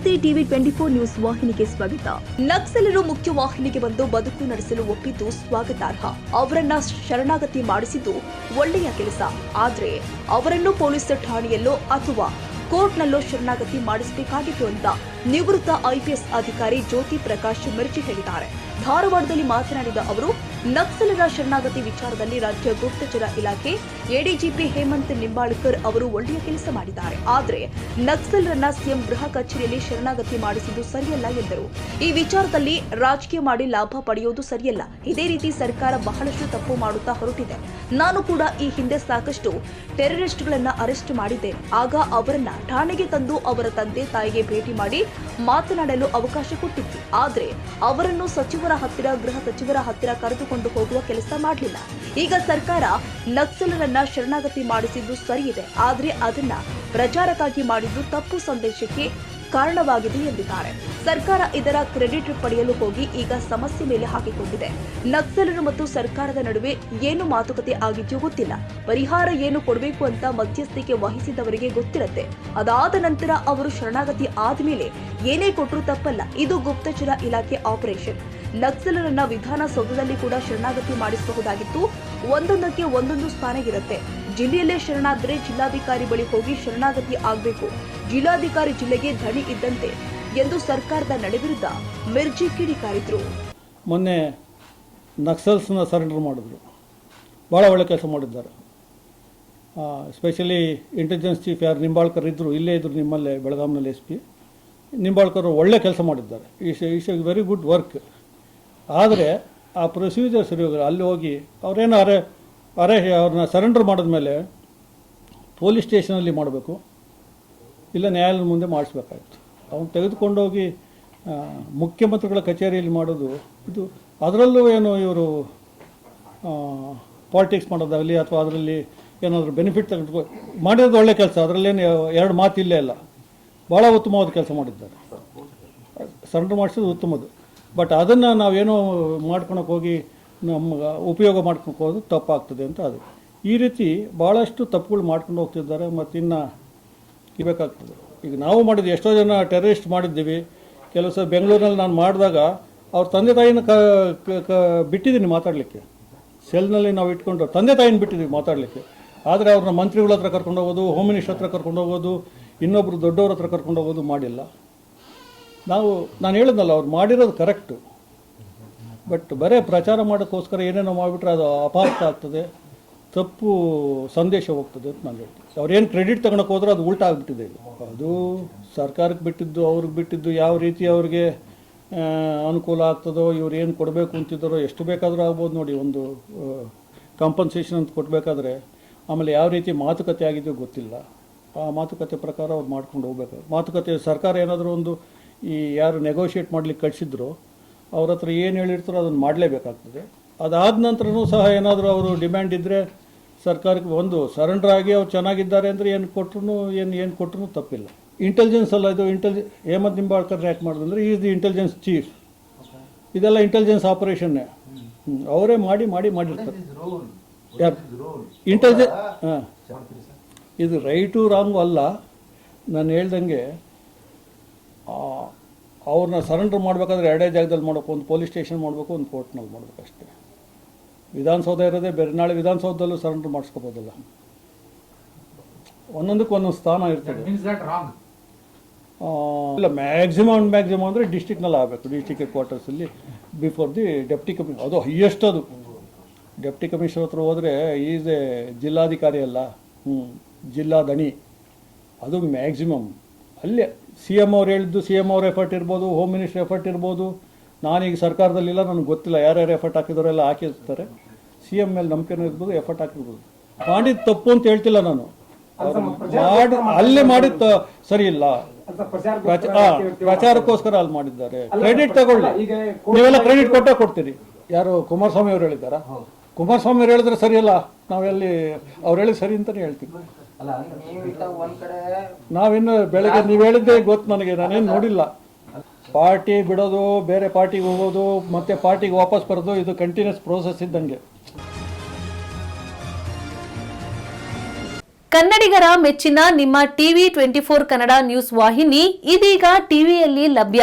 TV twenty four news ವಾಹಿನಿಗೆ ಸ್ವಾಗತ. ನಕ್ಸಲರು ಮುಖ್ಯ ವಾಹಿನಿಗೆ ಬಂದು ಬದುಕು ನಡೆಸಲು ಒಪ್ಪಿದ್ದು ಸ್ವಾಗತಾರ್ಹ. ಅವರನ್ನ ಶರಣಾಗತಿ ಮಾಡಿಸಿದ್ದು ಒಳ್ಳೆಯ ಕೆಲಸ. ಆದ್ರೆ ಅವರನ್ನು ಪೊಲೀಸ್ ಠಾಣೆಯಲ್ಲೋ ಅಥವಾ ಕೋರ್ಟ್ನಲ್ಲೋ ಶರಣಾಗತಿ ಮಾಡಿಸಬೇಕಾಗಿತ್ತು ಅಂತ ನಿವೃತ್ತ ಐಪಿಎಸ್ ಅಧಿಕಾರಿ ಜ್ಯೋತಿ ಪ್ರಕಾಶ್ ಮಿರ್ಚಿ ಹೇಳಿದ್ದಾರೆ. ಧಾರವಾಡದಲ್ಲಿ ಮಾತನಾಡಿದ ಅವರು ನಕ್ಸಲರ ಶರಣಾಗತಿ ವಿಚಾರದಲ್ಲಿ ರಾಜ್ಯ ಗುಪ್ತಚರ ಇಲಾಖೆ, ಎಡಿಜಿಪಿ ಹೇಮಂತ್ ನಿಂಬಾಳ್ಕರ್ ಅವರು ಒಳ್ಳೆಯ ಕೆಲಸ ಮಾಡಿದ್ದಾರೆ. ಆದರೆ ನಕ್ಸಲರನ್ನ ಸಿಎಂ ಗೃಹ ಕಚೇರಿಯಲ್ಲಿ ಶರಣಾಗತಿ ಮಾಡಿಸಿದ್ದು ಸರಿಯಲ್ಲ ಎಂದರು. ಈ ವಿಚಾರದಲ್ಲಿ ರಾಜಕೀಯ ಮಾಡಿ ಲಾಭ ಪಡೆಯುವುದು ಸರಿಯಲ್ಲ. ಇದೇ ರೀತಿ ಸರ್ಕಾರ ಬಹಳಷ್ಟು ತಪ್ಪು ಮಾಡುತ್ತಾ ಹೊರಟಿದೆ. ನಾನು ಕೂಡ ಈ ಹಿಂದೆ ಸಾಕಷ್ಟು ಟೆರರಿಸ್ಟ್ಗಳನ್ನ ಅರೆಸ್ಟ್ ಮಾಡಿದ್ದೆ. ಆಗ ಅವರನ್ನ ಠಾಣೆಗೆ ತಂದು ಅವರ ತಂದೆ ತಾಯಿಗೆ ಭೇಟಿ ಮಾಡಿ ಮಾತನಾಡಲು ಅವಕಾಶ ಕೊಟ್ಟಿತ್ತು ಆದರೆ ಅವರನ್ನು ಸಚಿವರ ಹತ್ತಿರ, ಗೃಹ ಸಚಿವರ ಹತ್ತಿರ ಕರೆದುಕೊಂಡು ಹೋಗುವ ಕೆಲಸ ಮಾಡಲಿಲ್ಲ. ಈಗ ಸರ್ಕಾರ ನಕ್ಸಲರನ್ನ ಶರಣಾಗತಿ ಮಾಡಿಸಿದ್ದು ಸರಿಯಿದೆ. ಆದರೆ ಅದನ್ನ ಪ್ರಚಾರಕ್ಕಾಗಿ ಮಾಡಿದ್ದು ತಪ್ಪು ಸಂದೇಶಕ್ಕೆ ಕಾರಣವಾಗಿದೆ ಎಂದಿದ್ದಾರೆ. ಸರ್ಕಾರ ಇದರ ಕ್ರೆಡಿಟ್ ಪಡೆಯಲು ಹೋಗಿ ಈಗ ಸಮಸ್ಯೆ ಮೇಲೆ ಹಾಕಿಕೊಂಡಿದೆ. ನಕ್ಸಲರು ಮತ್ತು ಸರ್ಕಾರದ ನಡುವೆ ಏನು ಮಾತುಕತೆ ಆಗಿದೆಯೋ ಗೊತ್ತಿಲ್ಲ. ಪರಿಹಾರ ಏನು ಕೊಡಬೇಕು ಅಂತ ಮಧ್ಯಸ್ಥಿಕೆ ವಹಿಸಿದವರಿಗೆ ಗೊತ್ತಿರುತ್ತೆ. ಅದಾದ ನಂತರ ಅವರು ಶರಣಾಗತಿ ಆದ್ಮೇಲೆ ಏನೇ ಕೊಟ್ಟರು ತಪ್ಪಲ್ಲ. ಇದು ಗುಪ್ತಚರ ಇಲಾಖೆ ಆಪರೇಷನ್. ನಕ್ಸಲರನ್ನ ವಿಧಾನಸೌಧದಲ್ಲಿ ಕೂಡ ಶರಣಾಗತಿ ಮಾಡಿಸಬಹುದಾಗಿತ್ತು. ಒಂದೊಂದಕ್ಕೆ ಒಂದೊಂದು ಸ್ಥಾನ ಇರುತ್ತೆ. ಜಿಲ್ಲೆಯಲ್ಲೇ ಶರಣಾದ್ರೆ ಜಿಲ್ಲಾಧಿಕಾರಿ ಬಳಿ ಹೋಗಿ ಶರಣಾಗತಿ ಆಗಬೇಕು. ಜಿಲ್ಲಾಧಿಕಾರಿ ಜಿಲ್ಲೆಗೆ ಧಣಿ ಇದ್ದಂತೆ ಎಂದು ಸರ್ಕಾರದ ನಡೆ ವಿರುದ್ಧ ಮಿರ್ಜಿ ಕಿಡಿಕಾರಿದ್ರು ಮೊನ್ನೆ ನಕ್ಸಲ್ಸ್ನ ಸರೆಂಡರ್ ಮಾಡಿದ್ರು. ಭಾಳ ಒಳ್ಳೆ ಕೆಲಸ ಮಾಡಿದ್ದಾರೆ. ಸ್ಪೆಷಲಿ ಇಂಟೆಲಿಜೆನ್ಸ್ ಚೀಫ್ ಯಾರು ನಿಂಬಾಳ್ಕರ್ ಇದ್ದರು ಇಲ್ಲೇ ಇದ್ದರು ನಿಮ್ಮಲ್ಲೇ ಬೆಳಗಾಂನಲ್ಲಿ ಎಸ್ ಪಿ ನಿಂಬಾಳ್ಕರ್ ಒಳ್ಳೆ ಕೆಲಸ ಮಾಡಿದ್ದಾರೆ. Is is a very good work ಆದರೆ ಆ ಪ್ರೊಸೀಜರ್ ಸರಿ ಹೋಗಿಲ್ಲ. ಅಲ್ಲಿ ಹೋಗಿ ಅವರೇನು ಅರೆ ಅರೆ ಅವ್ರನ್ನ ಸರೆಂಡರ್ ಮಾಡಿದ್ಮೇಲೆ ಪೊಲೀಸ್ ಸ್ಟೇಷನಲ್ಲಿ ಮಾಡಬೇಕು. ಇಲ್ಲ ನ್ಯಾಯಾಲಯದ ಮುಂದೆ ಮಾಡಿಸ್ಬೇಕಾಯ್ತು. ಅವನು ತೆಗೆದುಕೊಂಡೋಗಿ ಮುಖ್ಯಮಂತ್ರಿಗಳ ಕಚೇರಿಯಲ್ಲಿ ಮಾಡೋದು, ಇದು ಅದರಲ್ಲೂ ಏನು ಇವರು ಪಾಲಿಟಿಕ್ಸ್ ಮಾಡೋದಾಗಲಿ ಅಥವಾ ಅದರಲ್ಲಿ ಏನಾದರೂ ಬೆನಿಫಿಟ್ ತೆಗೆದುಕೊ, ಮಾಡಿರೋದು ಒಳ್ಳೆ ಕೆಲಸ, ಅದರಲ್ಲೇನು ಎರಡು ಮಾತಿಲ್ಲೇ ಇಲ್ಲ. ಭಾಳ ಉತ್ತಮವಾದ ಕೆಲಸ ಮಾಡಿದ್ದಾರೆ. ಸರೆಂಡರ್ ಮಾಡಿಸೋದು ಉತ್ತಮದು. ಬಟ್ ಅದನ್ನು ನಾವೇನೋ ಮಾಡ್ಕೊಳಕ್ಕೆ ಹೋಗಿ ನಮ್ಮ ಉಪಯೋಗ ಮಾಡ್ಕೊಳಕ್ಕೆ ಹೋದ್ರೆ ತಪ್ಪಾಗ್ತದೆ ಅಂತ ಅದು. ಈ ರೀತಿ ಭಾಳಷ್ಟು ತಪ್ಪುಗಳು ಮಾಡ್ಕೊಂಡು ಹೋಗ್ತಿದ್ದಾರೆ ಮತ್ತು ಇನ್ನು ಇರಬೇಕಾಗ್ತದೆ. ಈಗ ನಾವು ಮಾಡಿದ್ದು ಎಷ್ಟೋ ಜನ ಟೆರರಿಸ್ಟ್ ಮಾಡಿದ್ದೀವಿ. ಕೆಲವು ಸಲ ಬೆಂಗಳೂರಿನಲ್ಲಿ ನಾನು ಮಾಡಿದಾಗ ಅವ್ರ ತಂದೆ ತಾಯಿನ ಕ, ಕ- ಕ, ಬಿಟ್ಟಿದ್ದೀನಿ ಮಾತಾಡಲಿಕ್ಕೆ. ಸೆಲ್ನಲ್ಲಿ ನಾವು ಇಟ್ಕೊಂಡು ತಂದೆ ತಾಯಿನ ಬಿಟ್ಟಿದ್ದೀವಿ ಮಾತಾಡಲಿಕ್ಕೆ. ಆದರೆ ಅವ್ರನ್ನ ಮಂತ್ರಿಗಳ ಹತ್ರ ಕರ್ಕೊಂಡು ಹೋಗೋದು ಹೋಮ್ ಮಿನಿಸ್ಟರ್ ಹತ್ರ ಕರ್ಕೊಂಡು ಹೋಗೋದು ಇನ್ನೊಬ್ಬರು ದೊಡ್ಡವ್ರ ಹತ್ರ ಕರ್ಕೊಂಡು ಹೋಗೋದು ಮಾಡಿಲ್ಲ. ನಾವು, ನಾನು ಹೇಳಿದ್ನಲ್ಲ, ಅವ್ರು ಮಾಡಿರೋದು ಕರೆಕ್ಟು ಬಟ್ ಬರೇ ಪ್ರಚಾರ ಮಾಡೋಕ್ಕೋಸ್ಕರ ಏನೇನೋ ಮಾಡಿಬಿಟ್ರೆ ಅದು ಅಪಾರ್ಥ ಆಗ್ತದೆ. ತಪ್ಪು ಸಂದೇಶ ಹೋಗ್ತದೆ ಅಂತ ನಾನು ಹೇಳ್ತೀನಿ. ಅವ್ರೇನು ಕ್ರೆಡಿಟ್ ತಗೊಳಕ್ಕೆ ಹೋದ್ರೆ ಅದು ಉಲ್ಟಾ ಆಗಿಬಿಟ್ಟಿದೆ ಅದು ಸರ್ಕಾರಕ್ಕೆ ಬಿಟ್ಟಿದ್ದು, ಅವ್ರಿಗೆ ಬಿಟ್ಟಿದ್ದು, ಯಾವ ರೀತಿ ಅವ್ರಿಗೆ ಅನುಕೂಲ ಆಗ್ತದೋ, ಇವ್ರು ಏನು ಕೊಡಬೇಕು ಅಂತಿದ್ದಾರೋ, ಎಷ್ಟು ಬೇಕಾದರೂ ಆಗ್ಬೋದು ನೋಡಿ, ಒಂದು ಕಾಂಪನ್ಸೇಷನ್ ಅಂತ ಕೊಡಬೇಕಾದ್ರೆ, ಆಮೇಲೆ ಯಾವ ರೀತಿ ಮಾತುಕತೆ ಆಗಿದೆಯೋ ಗೊತ್ತಿಲ್ಲ. ಆ ಮಾತುಕತೆ ಪ್ರಕಾರ ಅವ್ರು ಮಾಡ್ಕೊಂಡು ಹೋಗ್ಬೇಕು ಮಾತುಕತೆ ಸರ್ಕಾರ ಏನಾದರೂ ಒಂದು ಈ ಯಾರು ನೆಗೋಷಿಯೇಟ್ ಮಾಡಲಿಕ್ಕೆ ಕಳಿಸಿದ್ರು ಅವ್ರ ಹತ್ರ ಏನು ಹೇಳಿರ್ತಾರೋ ಅದನ್ನು ಮಾಡಲೇಬೇಕಾಗ್ತದೆ. ಅದಾದ ನಂತರನೂ ಸಹ ಏನಾದರೂ ಅವರು ಡಿಮ್ಯಾಂಡ್ ಇದ್ದರೆ ಸರ್ಕಾರಕ್ಕೆ ಒಂದು ಸರೆಂಡರ್ ಆಗಿ ಅವ್ರು ಚೆನ್ನಾಗಿದ್ದಾರೆ ಅಂದರೆ ಏನು ಕೊಟ್ಟರು ಏನು ಏನು ಕೊಟ್ಟರು ತಪ್ಪಿಲ್ಲ. ಇಂಟೆಲಿಜೆನ್ಸ್ ಅಲ್ಲ ಇದು ಇಂಟೆಲಿ ಹೇಮಂತ್ ನಿಂಬಾಳ್ಕರ್ ಯಾಕೆ ಮಾಡಿದ್ರೆ ಅಂದರೆ ಈಸ್ ದಿ ಇಂಟೆಲಿಜೆನ್ಸ್ ಚೀಫ್ ಇದೆಲ್ಲ ಇಂಟೆಲಿಜೆನ್ಸ್ ಆಪರೇಷನ್ನೇ ಅವರೇ ಮಾಡಿ ಮಾಡಿ ಮಾಡಿರ್ತಾರೆ. ಯಾರು? ಇಂಟೆಲಿಜೆನ್ಸ್ ಹಾಂ. ಇದು ರೈಟು ರಾಂಗು ಅಲ್ಲ. ನಾನು ಹೇಳ್ದಂಗೆ ಅವ್ರನ್ನ ಸರೆಂಡರ್ ಮಾಡಬೇಕಾದ್ರೆ ಎರಡೇ ಜಾಗದಲ್ಲಿ ಮಾಡಬೇಕು ಒಂದು ಪೊಲೀಸ್ ಸ್ಟೇಷನ್ ಮಾಡಬೇಕು ಒಂದು ಕೋರ್ಟ್ನಲ್ಲಿ ಮಾಡಬೇಕು ಅಷ್ಟೇ. ವಿಧಾನಸೌಧ ಇರೋದೇ ಬೇರೆ. ನಾಳೆ ವಿಧಾನಸೌಧದಲ್ಲೂ ಸರೆಂಡರ್ ಮಾಡಿಸ್ಕೋಬೋದಲ್ಲ. ಒಂದೊಂದಕ್ಕೆ ಒಂದೊಂದು ಸ್ಥಾನ ಇರ್ತದೆ. ಇಲ್ಲ ಮ್ಯಾಕ್ಸಿಮಮ್ ಮ್ಯಾಕ್ಸಿಮಮ್ ಅಂದರೆ ಡಿಸ್ಟಿಕ್ನಲ್ಲಿ ಆಗಬೇಕು. ಡಿಸ್ಟಿಕ್ ಹೆಡ್ ಕ್ವಾರ್ಟರ್ಸಲ್ಲಿ ಬಿಫೋರ್ ದಿ ಡೆಪ್ಟಿ ಕಮಿಷನ್ ಅದು ಹೈಯೆಸ್ಟ್ ಅದು. ಡೆಪ್ಟಿ ಕಮಿಷನರ್ ಹತ್ರ ಹೋದರೆ ಈಸ್ ಎ ಜಿಲ್ಲಾಧಿಕಾರಿ ಅಲ್ಲ. ಹ್ಞೂ ಜಿಲ್ಲಾ ದಣಿ ಅದು ಮ್ಯಾಕ್ಸಿಮಮ್ ಅಲ್ಲೇ ಸಿ ಎಂ ಅವ್ರು ಹೇಳಿದ್ದು ಸಿ ಎಂ ಅವ್ರ ಎಫರ್ಟ್ ಇರ್ಬೋದು ಹೋಮ್ ಮಿನಿಸ್ಟರ್ ಎಫರ್ಟ್ ಇರ್ಬೋದು. ನಾನೀಗ ಸರ್ಕಾರದಲ್ಲಿಲ್ಲ ನನಗೆ ಗೊತ್ತಿಲ್ಲ ಯಾರ್ಯಾರು ಎಫರ್ಟ್ ಹಾಕಿದವರೆಲ್ಲ ಹಾಕಿರ್ತಾರೆ. ಸಿ ಎಂ ಮೇಲೆ ನಂಬಿಕೆನೂ ಇರ್ಬೋದು ಎಫರ್ಟ್ ಹಾಕಿರ್ಬೋದು. ಮಾಡಿದ ತಪ್ಪು ಅಂತ ಹೇಳ್ತಿಲ್ಲ ನಾನು. ಮಾಡಿ ಅಲ್ಲಿ ಮಾಡಿದ ಸರಿ ಇಲ್ಲ. ಪ್ರಚಾರಕ್ಕೋಸ್ಕರ ಅಲ್ಲಿ ಮಾಡಿದ್ದಾರೆ. ಕ್ರೆಡಿಟ್ ತಗೊಳ್ಳಿ. ನೀವೆಲ್ಲ ಕ್ರೆಡಿಟ್ ಕೊಟ್ಟೇ ಕೊಡ್ತೀರಿ. ಯಾರು ಕುಮಾರಸ್ವಾಮಿ ಅವರು ಹೇಳಿದ್ದಾರಾ? ಕುಮಾರಸ್ವಾಮಿ ಅವ್ರು ಹೇಳಿದ್ರೆ ಸರಿಯಲ್ಲ ನಾವೆಲ್ಲಿ ಅವ್ರು ಹೇಳಿ ಸರಿ ಅಂತಾನೆ ಹೇಳ್ತೀವಿ ಅಲ್ಲ ನೀವೀಗ ಒಂದ್ ಕಡೆ ನಾವಿನ್ನು ಬೆಳಗ್ಗೆ ನೀವು ಹೇಳಿದ್ದೆ ಗೊತ್ತು ನನಗೆ ನಾನೇನು ನೋಡಿಲ್ಲ. ಪಾರ್ಟಿ ಬಿಡೋದು ಬೇರೆ ಪಾರ್ಟಿಗೆ ಹೋಗೋದು ಮತ್ತೆ ಪಾರ್ಟಿಗೆ ವಾಪಸ್ ಬರೋದು ಇದು ಕಂಟಿನ್ಯೂಸ್ ಪ್ರೋಸೆಸ್ ಇದ್ದಂಗೆ. ಕನ್ನಡಿಗರ ಮೆಚ್ಚಿನ ನಿಮ್ಮ TV twenty four Kannada news ವಾಹಿನಿ ಇದೀಗ ಟಿವಿಯಲ್ಲಿ ಲಭ್ಯ.